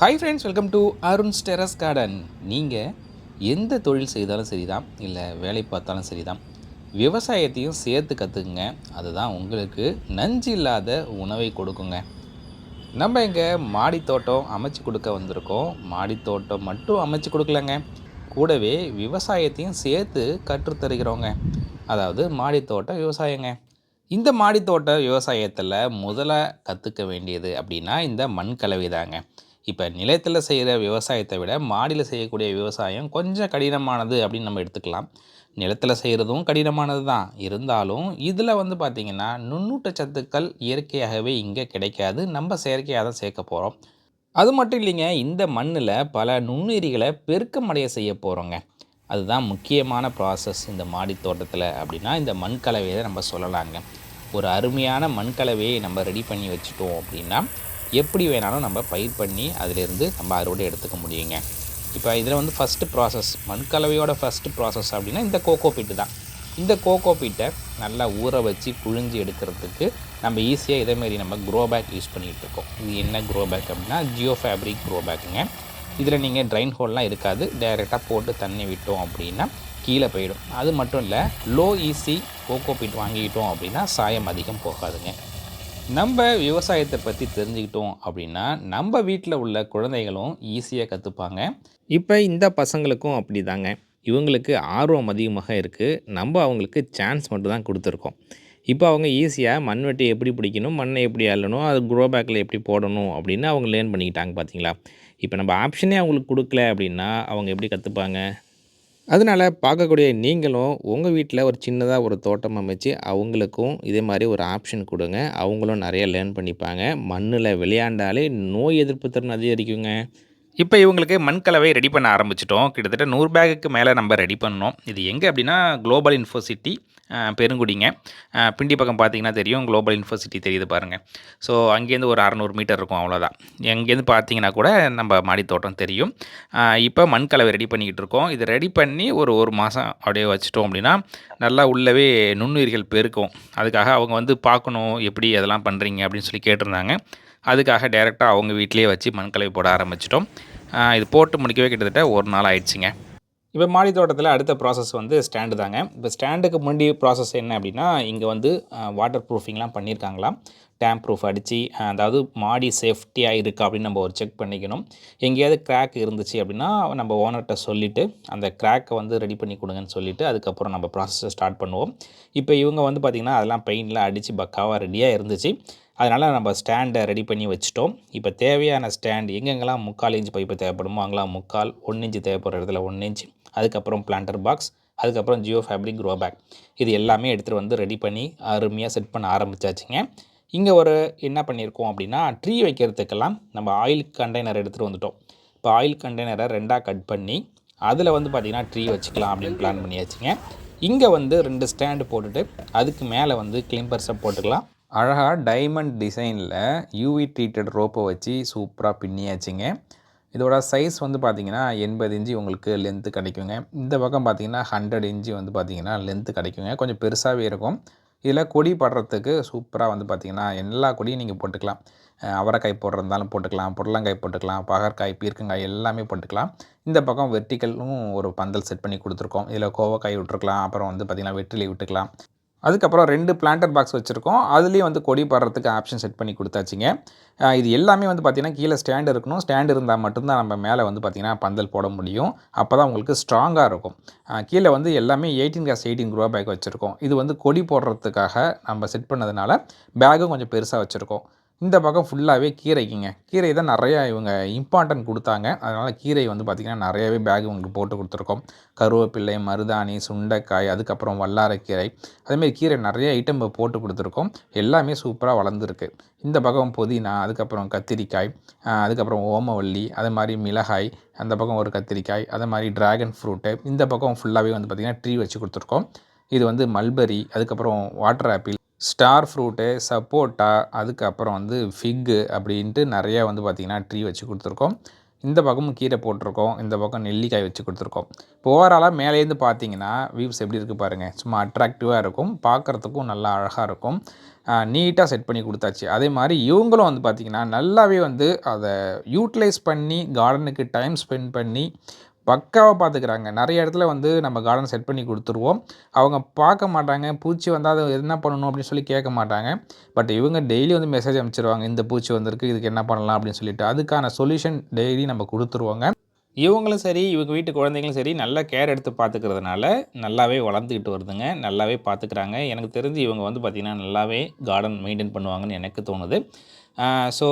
Hi friends welcome to Arun's terrace garden நீங்கள் எந்த தொழில் செய்தாலும் சரிதான் இல்லை வேலை பார்த்தாலும் சரிதான். விவசாயத்தையும் சேர்த்து கற்றுக்குங்க அதுதான் உங்களுக்கு நஞ்சு இல்லாத உணவை கொடுக்குங்க. நம்ம இங்கே மாடித்தோட்டம் அமைச்சு கொடுக்க வந்திருக்கோம். மாடித்தோட்டம் மட்டும் அமைச்சு கொடுக்கலங்க. கூடவே விவசாயத்தையும் சேர்த்து கற்றுத்தருகிறோங்க அதாவது மாடி தோட்டம் விவசாயங்க. இந்த மாடித்தோட்ட விவசாயத்தில் முதல்ல கற்றுக்க வேண்டியது அப்படின்னா இந்த மண் கலவை தாங்க இப்போ நிலத்தில் செய்கிற விவசாயத்தை விட மாடியில் செய்யக்கூடிய விவசாயம் கொஞ்சம் கடினமானது அப்படின்னு நம்ம எடுத்துக்கலாம். நிலத்தில் செய்கிறதும் கடினமானது தான் இருந்தாலும் இதில் வந்து பார்த்திங்கன்னா நுண்ணூட்ட சத்துக்கள் இயற்கையாகவே இங்கே கிடைக்காது. நம்ம செயற்கையாக தான் சேர்க்க போகிறோம் அது மட்டும் இல்லைங்க இந்த மண்ணில் பல நுண்ணுயிரிகளை பெருக்கமடைய செய்ய போகிறோங்க அதுதான் முக்கியமான ப்ராசஸ் இந்த மாடி தோட்டத்தில் அப்படின்னா இந்த மண் கலவையை நம்ம சொல்லலாங்க. ஒரு அருமையான மண் கலவையை நம்ம ரெடி பண்ணி வச்சுட்டோம் அப்படின்னா எப்படி வேணாலும் நம்ம பயிர் பண்ணி அதிலிருந்து நம்ம அறுவடை எடுத்துக்க முடியுங்க. இப்போ இதில் வந்து ஃபஸ்ட்டு ப்ராசஸ் மண் கலவையோட ஃபஸ்ட்டு ப்ராசஸ் அப்படின்னா இந்த கோகோ பீட்டு தான். இந்த கோகோ பீட்டை நல்லா ஊற வச்சு புழிஞ்சு எடுக்கிறதுக்கு நம்ம ஈஸியாக இதேமாரி நம்ம க்ரோ பேக் யூஸ் பண்ணிகிட்டு இருக்கோம். இது என்ன க்ரோ பேக் அப்படின்னா ஜியோ ஃபேப்ரிக் க்ரோ பேக்குங்க இதில் நீங்கள் ட்ரைன் ஹோல்லாம் இருக்காது. டைரெக்டாக போட்டு தண்ணி விட்டோம் அப்படின்னா கீழே போயிடும். அது மட்டும் இல்லை லோ ஈஸி கோகோ பீட் வாங்கிக்கிட்டோம் அப்படின்னா சாயம் அதிகம் போகாதுங்க. நம்ம விவசாயத்தை பற்றி தெரிஞ்சுக்கிட்டோம் அப்படின்னா நம்ம வீட்டில் உள்ள குழந்தைகளும் ஈஸியாக கற்றுப்பாங்க இப்போ இந்த பசங்களுக்கும் அப்படி தாங்க இவங்களுக்கு ஆர்வம் அதிகமாக இருக்குது நம்ம அவங்களுக்கு சான்ஸ் மட்டும் தான் கொடுத்துருக்கோம். இப்போ அவங்க ஈஸியாக மண்வெட்டி எப்படி பிடிக்கணும் மண்ணை எப்படி அள்ளணும் அது குரோ பேக்கில் எப்படி போடணும் அப்படின்னு அவங்க லேர்ன் பண்ணிக்கிட்டாங்க பார்த்தீங்களா இப்போ நம்ம ஆப்ஷனே அவங்களுக்கு கொடுக்கல அப்படின்னா அவங்க எப்படி கற்றுப்பாங்க அதனால் பார்க்கக்கூடிய நீங்களும் உங்கள் வீட்டில் ஒரு சின்னதாக ஒரு தோட்டம் அமைச்சு அவங்களுக்கும் இதே மாதிரி ஒரு ஆப்ஷன் கொடுங்க. அவங்களும் நிறைய லேர்ன் பண்ணிப்பாங்க. மண்ணில் விளையாண்டாலே நோய் எதிர்ப்பு திறன் அதிகரிக்குங்க. இப்போ இவங்களுக்கு மண் கலவை ரெடி பண்ண ஆரம்பிச்சிட்டோம். கிட்டத்தட்ட நூறு பேக்குக்கு மேலே நம்ம ரெடி பண்ணோம். இது எங்கே அப்படின்னா குளோபல் இன்ஃபோசிட்டி பெருங்குடிங்க. பிண்டி பக்கம் பார்த்தீங்கன்னா தெரியும். குளோபல் இன்ஃபோசிட்டி தெரியுது பாருங்கள் ஸோ அங்கேருந்து ஒரு அறநூறு மீட்டர் இருக்கும் அவ்வளோதான் எங்கேருந்து பார்த்தீங்கன்னா கூட நம்ம மாடித்தோட்டம் தெரியும். இப்போ மண் கலவை ரெடி பண்ணிக்கிட்டு இருக்கோம். இது ரெடி பண்ணி ஒரு ஒரு மாதம் அப்படியே வச்சிட்டோம் அப்படின்னா நல்லா உள்ளவே நுண்ணுயிர்கள் பெருக்கும். அதுக்காக அவங்க வந்து பார்க்கணும் எப்படி அதெல்லாம் பண்ணுறீங்க அப்படின்னு சொல்லி கேட்டிருந்தாங்க. அதுக்காக டேரெக்டாக அவங்க வீட்லேயே வச்சு மண்கலை போட ஆரம்பிச்சிட்டோம். இது போட்டு முடிக்கவே கிட்டத்தட்ட ஒரு நாள் ஆயிடுச்சுங்க. இப்போ மாடி தோட்டத்தில் அடுத்த ப்ராசஸ் வந்து ஸ்டாண்டு தாங்க. இப்போ ஸ்டாண்டுக்கு முன்னாடி ப்ராசஸ் என்ன அப்படின்னா இங்கே வந்து வாட்டர் ப்ரூஃபிங்லாம் பண்ணியிருக்காங்களாம் டேம் ப்ரூஃப் அடித்து அதாவது மாடி சேஃப்டியாக இருக்கா அப்படின்னு நம்ம ஒரு செக் பண்ணிக்கணும். எங்கேயாவது கிராக் இருந்துச்சு அப்படின்னா நம்ம ஓனர்கிட்ட சொல்லிவிட்டு அந்த கிராக்கை வந்து ரெடி பண்ணி கொடுங்கன்னு சொல்லிவிட்டு அதுக்கப்புறம் நம்ம ப்ராசஸை ஸ்டார்ட் பண்ணுவோம். இப்போ இவங்க வந்து பார்த்திங்கன்னா அதெல்லாம் பெயிண்ட்லாம் அடித்து பக்காவாக ரெடியாக இருந்துச்சு. அதனால் நம்ம ஸ்டாண்டை ரெடி பண்ணி வச்சுட்டோம். இப்போ தேவையான ஸ்டாண்ட் எங்கெங்கெல்லாம் முக்கால் இன்ச் பைப்பு தேவைப்படுமோ அங்கெல்லாம் முக்கால் ஒன் இன்ச்சு தேவைப்படுற இடத்துல ஒன் இன்ச் அதுக்கப்புறம் பிளான்டர் பாக்ஸ் அதுக்கப்புறம் ஜியோ ஃபேப்ரிக் க்ரோ பேக் இது எல்லாமே எடுத்துகிட்டு வந்து ரெடி பண்ணி அருமையாக செட் பண்ண ஆரம்பிச்சாச்சுங்க. இங்கே ஒரு என்ன பண்ணியிருக்கோம் அப்படின்னா ட்ரீ வைக்கிறதுக்கெல்லாம் நம்ம ஆயில் கண்டெய்னர் எடுத்துகிட்டு வந்துட்டோம். இப்போ ஆயில் கண்டெய்னரை ரெண்டாக கட் பண்ணி அதில் வந்து பார்த்திங்கன்னா ட்ரீ வச்சுக்கலாம் அப்படின்னு பிளான் பண்ணியாச்சுங்க. இங்கே வந்து ரெண்டு ஸ்டாண்டு போட்டுட்டு அதுக்கு மேலே வந்து கிளிம்பர்ஸை போட்டுக்கலாம். அழகாக டைமண்ட் டிசைனில் யூவி ட்ரீட்டட் ரோப்பை வச்சு சூப்பராக பின்னியாச்சுங்க. இதோட சைஸ் வந்து பார்த்திங்கன்னா எண்பது இன்ச்சு உங்களுக்கு லென்த்து கிடைக்குங்க. இந்த பக்கம் பார்த்தீங்கன்னா ஹண்ட்ரட் இன்ச்சு வந்து பார்த்திங்கன்னா லென்த்து கிடைக்குங்க. கொஞ்சம் பெருசாகவே இருக்கும். இதில் கொடி படுறதுக்கு சூப்பராக வந்து பார்த்திங்கன்னா எல்லா கொடியும் நீங்கள் போட்டுக்கலாம். அவரைக்காய் போடுறதாலும் போட்டுக்கலாம் புடலங்காய் போட்டுக்கலாம் பகற்காய் பீர்க்கங்காய் எல்லாமே போட்டுக்கலாம். இந்த பக்கம் வெர்டிக்கலும் ஒரு பந்தல் செட் பண்ணி கொடுத்துருக்கோம். இதில் கோவக்காய் விட்டுருக்கலாம். அப்புறம் வந்து பார்த்திங்கன்னா வெற்றிலை விட்டுக்கலாம். அதுக்கப்புறம் ரெண்டு பிளான்டர் பாக்ஸ் வச்சுருக்கோம். அதுலேயும் வந்து கொடி படுறதுக்கு ஆப்ஷன் செட் பண்ணி கொடுத்தாச்சிங்க. இது எல்லாமே வந்து பார்த்திங்கன்னா கீழே ஸ்டாண்ட் இருக்கணும். ஸ்டாண்ட் இருந்தால் மட்டும்தான் நம்ம மேலே வந்து பார்த்திங்கன்னா பந்தல் போட முடியும். அப்போ தான் உங்களுக்கு ஸ்ட்ராங்காக இருக்கும். கீழே வந்து எல்லாமே eighteen case eighteen grow bag வச்சுருக்கோம். இது வந்து கொடி போடுறதுக்காக நம்ம செட் பண்ணதுனால பேக்கும் கொஞ்சம் பெருசாக வச்சுருக்கோம். இந்த பக்கம் ஃபுல்லாகவே கீரைக்குங்க. கீரை தான் நிறையா இவங்க இம்பார்ட்டன்ட் கொடுத்தாங்க. அதனால் கீரை வந்து பார்த்திங்கன்னா நிறையவே பேக் உங்களுக்கு போட்டு கொடுத்துருக்கோம். கருவேப்பிள்ளை மருதாணி சுண்டைக்காய் அதுக்கப்புறம் வல்லாரக்கீரை. அதேமாரி கீரை நிறைய ஐட்டம் போட்டு கொடுத்துருக்கோம். எல்லாமே சூப்பராக வளர்ந்துருக்கு. இந்த பக்கம் புதினா அதுக்கப்புறம் கத்திரிக்காய் அதுக்கப்புறம் ஓமவல்லி அதே மாதிரி மிளகாய் அந்த பக்கம் ஒரு கத்திரிக்காய் அதே மாதிரி டிராகன் ஃப்ரூட்டு இந்த பக்கம் ஃபுல்லாகவே வந்து பார்த்திங்கன்னா ட்ரீ வச்சு கொடுத்துருக்கோம். இது வந்து மல்பரி அதுக்கப்புறம் வாட்டர் ஆப்பிள் ஸ்டார் ஃப்ரூட்டு சப்போட்டா அதுக்கப்புறம் வந்து ஃபிக்கு அப்படின்ட்டு நிறையா வந்து பார்த்திங்கன்னா ட்ரீ வச்சு கொடுத்துருக்கோம். இந்த பக்கமும் கீரை போட்டிருக்கோம் இந்த பக்கம் நெல்லிக்காய் வச்சு கொடுத்துருக்கோம். இப்போ ஓவராலாக மேலேருந்து பார்த்தீங்கன்னா வியூஸ் எப்படி இருக்குது பாருங்கள் சும்மா அட்ராக்டிவாக இருக்கும் பார்க்குறதுக்கும் நல்லா அழகாக இருக்கும். நீட்டாக செட் பண்ணி கொடுத்தாச்சு. அதே மாதிரி இவங்களும் வந்து பார்த்திங்கன்னா நல்லாவே வந்து அதை யூட்டிலைஸ் பண்ணி கார்டனுக்கு டைம் ஸ்பெண்ட் பண்ணி பக்காவாக பார்த்துக்குறாங்க நிறைய இடத்துல வந்து நம்ம கார்டன் செட் பண்ணி கொடுத்துருவோம். அவங்க பார்க்க மாட்டாங்க. பூச்சி வந்தால் அதை என்ன பண்ணணும் அப்படின்னு சொல்லி கேட்க மாட்டாங்க. பட் இவங்க டெய்லி வந்து மெசேஜ் அனுப்பிச்சிருவாங்க. இந்த பூச்சி வந்திருக்கு இதுக்கு என்ன பண்ணலாம் அப்படின்னு சொல்லிட்டு. அதுக்கான சொல்யூஷன் டெய்லி நம்ம கொடுத்துருவோங்க. இவங்களும் சரி இவங்க வீட்டு குழந்தைங்களும் சரி நல்லா கேர் எடுத்து பார்த்துக்கிறதுனால நல்லாவே வளர்ந்துக்கிட்டு வருதுங்க. நல்லாவே பார்த்துக்குறாங்க எனக்கு தெரிஞ்சு இவங்க வந்து பார்த்திங்கன்னா நல்லாவே கார்டன் மெயின்டைன் பண்ணுவாங்கன்னு எனக்கு தோணுது. ஸோ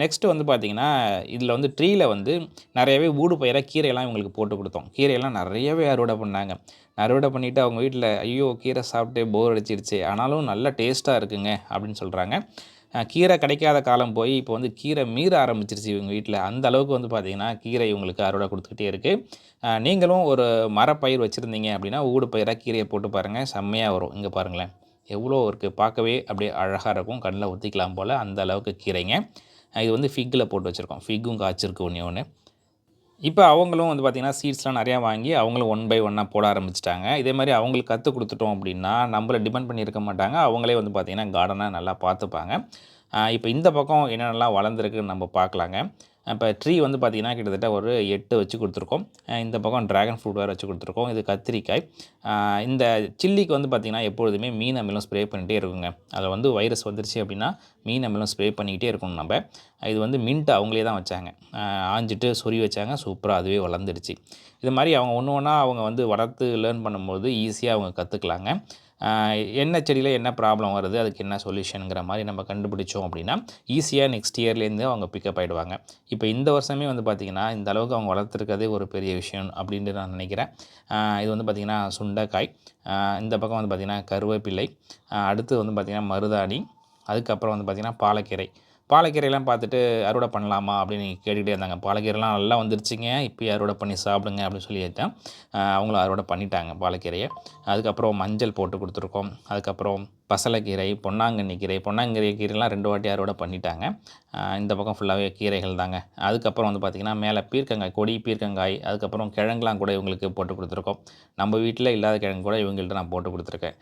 நெக்ஸ்ட்டு வந்து பார்த்திங்கன்னா இதில் வந்து ட்ரீயில் வந்து நிறையவே ஊடு பயிராக கீரையெல்லாம் இவங்களுக்கு போட்டு கொடுத்தோம். கீரையெல்லாம் நிறையவே அறுவடை பண்ணாங்க. அறுவடை பண்ணிவிட்டு அவங்க வீட்டில் ஐயோ கீரை சாப்பிட்டு போர் அடிச்சிருச்சு. ஆனாலும் நல்லா டேஸ்ட்டாக இருக்குங்க. அப்படின்னு சொல்கிறாங்க கீரை கிடைக்காத காலம் போய் இப்போ வந்து கீரை மீற ஆரம்பிச்சிருச்சு இவங்க வீட்டில். அந்த அளவுக்கு வந்து பார்த்திங்கன்னா கீரை இவங்களுக்கு அறுவடை கொடுத்துக்கிட்டே இருக்குது நீங்களும் ஒரு மரப்பயிர் வச்சுருந்தீங்க அப்படின்னா ஊடு பயிராக கீரையை போட்டு பாருங்கள் செம்மையாக வரும். இங்கே பாருங்களேன். எவ்வளோ இருக்குது பார்க்கவே அப்படியே அழகாக இருக்கும். கண்ணில் ஊற்றிக்கலாம் போல். அந்த அளவுக்கு கீரைங்க. இது வந்து ஃபிக்கில் போட்டு வச்சுருக்கோம். ஃபிக்கும் காய்ச்சிருக்கு ஒன்று ஒன்று இப்போ அவங்களும் வந்து பார்த்திங்கன்னா சீட்ஸ்லாம் நிறையா வாங்கி அவங்களும் ஒன் பை ஒன்னாக போட ஆரம்பிச்சிட்டாங்க. இதே மாதிரி அவங்களுக்கு கற்றுக் கொடுத்துட்டோம் அப்படின்னா நம்மளை டிபெண்ட் பண்ணியிருக்க மாட்டாங்க. அவங்களே வந்து பார்த்திங்கன்னா கார்டனாக நல்லா பார்த்துப்பாங்க. இப்போ இந்த பக்கம் என்னென்னலாம் வளர்ந்துருக்குன்னு நம்ம பார்க்கலாங்க. இப்போ ட்ரீ வந்து பார்த்திங்கன்னா கிட்டத்தட்ட ஒரு எட்டு வச்சு கொடுத்துருக்கோம். இந்த பக்கம் ட்ராகன் ஃப்ரூட் வேறு வச்சு கொடுத்துருக்கோம். இது கத்திரிக்காய். இந்த சில்லிக்கு வந்து பார்த்திங்கன்னா எப்பொழுதுமே மீன் அமிலம் ஸ்ப்ரே பண்ணிகிட்டே இருக்குங்க. அதில் வந்து வைரஸ் வந்துருச்சு அப்படின்னா மீன் அமிலம் ஸ்ப்ரே பண்ணிக்கிட்டே இருக்கணும் நம்ம. இது வந்து மின்ட் அவங்களே தான் வச்சாங்க. ஆஞ்சிட்டு சொறி வச்சாங்க. சூப்பராக அதுவே வளர்ந்துடுச்சு. இது மாதிரி அவங்க ஒன்று ஒன்றா அவங்க வந்து வளர்த்து லேர்ன் பண்ணும்போது ஈஸியாக அவங்க கற்றுக்கலாங்க என்ன செடியில் என்ன ப்ராப்ளம் வருது அதுக்கு என்ன சொல்யூஷனுங்கிற மாதிரி நம்ம கண்டுபிடிச்சோம் அப்படின்னா ஈஸியாக நெக்ஸ்ட் இயர்லேருந்து அவங்க பிக்கப் ஆகிடுவாங்க இப்போ இந்த வருஷமே வந்து பார்த்திங்கன்னா இந்த அளவுக்கு அவங்க வளர்த்துருக்கதே ஒரு பெரிய விஷயம் அப்படின்ட்டு நான் நினைக்கிறேன். இது வந்து பார்த்திங்கன்னா சுண்டைக்காய். இந்த பக்கம் வந்து பார்த்திங்கன்னா கருவேப்பிள்ளை அடுத்து வந்து பார்த்திங்கன்னா மருதாணி. அதுக்கப்புறம் வந்து பார்த்திங்கன்னா பாலக்கீரை. பாலக்கீரையெல்லாம் பார்த்துட்டு அறுவடை பண்ணலாமா அப்படின்னு கேட்டுக்கிட்டே இருந்தாங்க. பாலக்கீரைலாம் நல்லா வந்துருச்சுங்க. இப்போயே அறுவடை பண்ணி சாப்பிடுங்க அப்படின்னு சொல்லிட்டேன். அவங்களும் அறுவடை பண்ணிட்டாங்க பாலக்கீரையை. அதுக்கப்புறம் மஞ்சள் போட்டு கொடுத்துருக்கோம். அதுக்கப்புறம் பசலைக்கீரை பொன்னாங்கண்ணி கீரை பொன்னாங்கீரை கீரைலாம் ரெண்டு வாட்டி அறுவடை பண்ணிட்டாங்க. இந்த பக்கம் ஃபுல்லாகவே கீரைகள் தாங்க. அதுக்கப்புறம் வந்து பார்த்திங்கன்னா மேலே பீர்க்கங்காய் கொடி பீர்க்கங்காய் அதுக்கப்புறம் கிழங்குலாம் கூட இவங்களுக்கு போட்டு கொடுத்துருக்கோம். நம்ம வீட்டில் இல்லாத கிழங்கு கூட இவங்கள்ட்ட நான் போட்டு கொடுத்துருக்கேன்.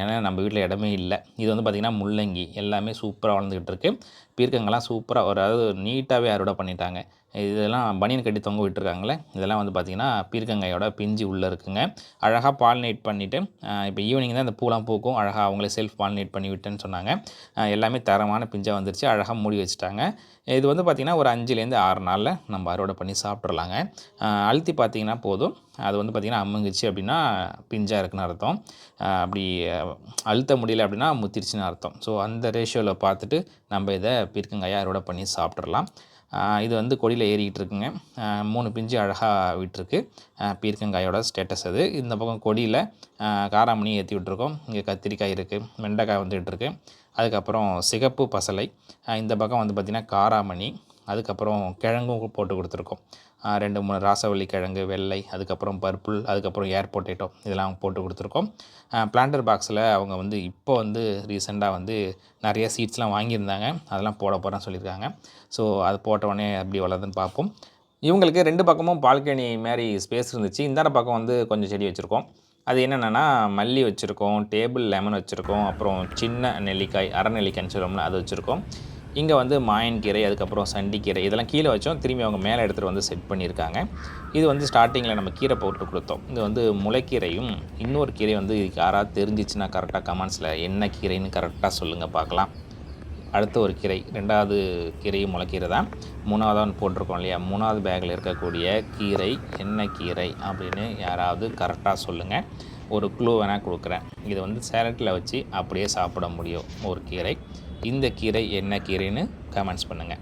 ஏன்னா நம்ம வீட்டில் இடமே இல்லை. இது வந்து பார்த்திங்கன்னா முள்ளங்கி எல்லாமே சூப்பராக வளர்ந்துக்கிட்டு இருக்குது பீர்க்கங்கெல்லாம் சூப்பராக ஒரு அதாவது நீட்டாகவே அறுவடை பண்ணிட்டாங்க. இதெல்லாம் பனியன் கட்டி தொங்க விட்டுருக்காங்களே இதெல்லாம் வந்து பார்த்திங்கன்னா பீர்க்கங்காயோட பிஞ்சு உள்ளே இருக்குங்க. அழகாக பாலினேட் பண்ணிவிட்டு இப்போ ஈவினிங் தான் இந்த பூலாம் பூக்கும். அழகாக அவங்களே செல்ஃப் பாலினேட் பண்ணி விட்டேன்னு சொன்னாங்க. எல்லாமே தரமான பிஞ்சாக வந்துருச்சு. அழகாக மூடி வச்சுட்டாங்க. இது வந்து பார்த்திங்கன்னா ஒரு அஞ்சுலேருந்து ஆறு நாளில் நம்ம அறுவடை பண்ணி சாப்பிட்றலாங்க அழுத்தி பார்த்திங்கன்னா போதும். அது வந்து பார்த்திங்கன்னா அம்முங்குச்சு அப்படின்னா பிஞ்சாக இருக்குன்னு அர்த்தம். அப்படி அழுத்த முடியல அப்படின்னா முத்திருச்சுன்னு அர்த்தம். ஸோ அந்த ரேஷியோவில் பார்த்துட்டு நம்ம இதை பீர்க்கங்காயை அறுவடை பண்ணி சாப்பிட்றலாம் இது வந்து கொடியில் ஏறிக்கிட்டு இருக்குங்க. மூணு பிஞ்சு அழகாக விட்டுருக்கு. பீர்க்கங்காயோட ஸ்டேட்டஸ் அது. இந்த பக்கம் கொடியில் காராமணி ஏற்றி விட்டுருக்கோம். இங்கே கத்திரிக்காய் இருக்குது வெண்டைக்காய் வந்துகிட்ருக்கு அதுக்கப்புறம் சிகப்பு பசலை. இந்த பக்கம் வந்து பார்த்திங்கன்னா காராமணி. அதுக்கப்புறம் கிழங்கும் போட்டு கொடுத்துருக்கோம். ரெண்டு மூணு ராசவள்ளி கிழங்கு வெள்ளை அதுக்கப்புறம் பர்பிள் அதுக்கப்புறம் ஏர் பொட்டேட்டோ இதெல்லாம் போட்டு கொடுத்துருக்கோம். பிளான்டர் பாக்ஸில் அவங்க வந்து இப்போ வந்து ரீசெண்டாக வந்து நிறைய சீட்ஸ்லாம் வாங்கியிருந்தாங்க. அதெல்லாம் போட போகிறேன்னு சொல்லியிருக்காங்க. ஸோ அது போட்டவொடனே அப்படி வளருதுன்னு பார்ப்போம். இவங்களுக்கு ரெண்டு பக்கமும் பால்கனி மாதிரி ஸ்பேஸ் இருந்துச்சு. இந்த பக்கம் வந்து கொஞ்சம் செடி வச்சுருக்கோம். அது என்னென்னா மல்லி வச்சுருக்கோம் டேபிள் லெமன் வச்சுருக்கோம் அப்புறம் சின்ன நெல்லிக்காய் அரை நெல்லிக்காய்ன்னு சொல்லுவோம்ல அது வச்சுருக்கோம். இங்கே வந்து மாயன்கீரை அதுக்கப்புறம் சண்டிக்கீரை இதெல்லாம் கீழே வச்சோம். திரும்பி அவங்க மேலே எடுத்துகிட்டு வந்து செட் பண்ணியிருக்காங்க. இது வந்து ஸ்டார்டிங்கில் நம்ம கீரை போட்டு கொடுத்தோம். இது வந்து முளைக்கீரையும் இன்னொரு கீரை வந்து இதுக்கு யாராவது தெரிஞ்சிச்சுன்னா கரெக்டாக கமெண்ட்ஸில் என்ன கீரைன்னு கரெக்டாக சொல்லுங்கள் பார்க்கலாம். அடுத்த ஒரு கீரை ரெண்டாவது கீரையும் முளைக்கீரை தான். மூணாவதாக போட்டிருக்கோம் இல்லையா? மூணாவது பேக்கில் இருக்கக்கூடிய கீரை என்ன கீரை அப்படின்னு யாராவது கரெக்டாக சொல்லுங்கள் ஒரு க்ளூ வேணால் கொடுக்குறேன். இதை வந்து சேலட்டில் வச்சு அப்படியே சாப்பிட முடியும் ஒரு கீரை. இந்த கீரை என்ன கீரைன்னு கமெண்ட்ஸ் பண்ணுங்கள்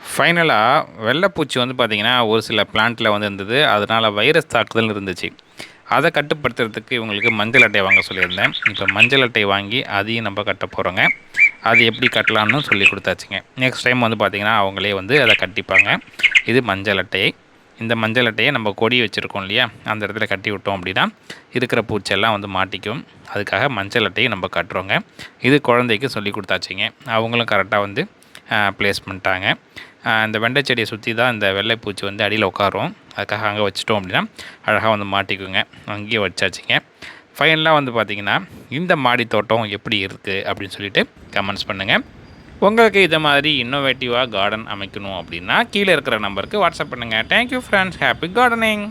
ஃபைனலாக வெள்ளைப்பூச்சி வந்து பார்த்திங்கன்னா ஒரு சில பிளான்ட்டில் வந்து இருந்தது. அதனால் வைரஸ் தாக்குதல் இருந்துச்சு. அதை கட்டுப்படுத்துறதுக்கு இவங்களுக்கு மஞ்சள் அட்டை வாங்க சொல்லியிருந்தேன். இப்போ மஞ்சள் அட்டை வாங்கி அதையும் நம்ம கட்ட போகிறோங்க அது எப்படி கட்டலான்னு சொல்லி கொடுத்தாச்சுங்க. நெக்ஸ்ட் டைம் வந்து பார்த்திங்கன்னா அவங்களே வந்து அதை கட்டிப்பாங்க. இது மஞ்சள் அட்டை இந்த மஞ்சள் அட்டையை நம்ம கொடி வச்சுருக்கோம் இல்லையா? அந்த இடத்துல கட்டி விட்டோம் அப்படின்னா இருக்கிற பூச்செல்லாம் வந்து மாட்டிக்கும். அதுக்காக மஞ்சள் அட்டையை நம்ம கட்டுறோங்க. இது குழந்தைக்கு சொல்லி கொடுத்தாச்சிங்க. அவங்களும் கரெக்டாக வந்து ப்ளேஸ் பண்ணிட்டாங்க. இந்த வெண்டை செடியை சுற்றி தான் இந்த வெள்ளைப்பூச்சி வந்து அடியில் உட்காரும். அதுக்காக அங்கே வச்சிட்டோம் அப்படின்னா அழகாக வந்து மாட்டிக்குங்க. அங்கேயே வச்சாச்சுங்க. ஃபைனலாக வந்து பார்த்திங்கன்னா இந்த மாடி தோட்டம் எப்படி இருக்குது அப்படின்னு சொல்லிட்டு கமெண்ட்ஸ் பண்ணுங்கள் உங்களுக்கு இதை மாதிரி இன்னோவேட்டிவாக கார்டன் அமைக்கணும் அப்படின்னா கீழே இருக்கிற நம்பருக்கு வாட்ஸ்அப் பண்ணுங்கள் தேங்க்யூ ஃப்ரெண்ட்ஸ் ஹாப்பி கார்டனிங்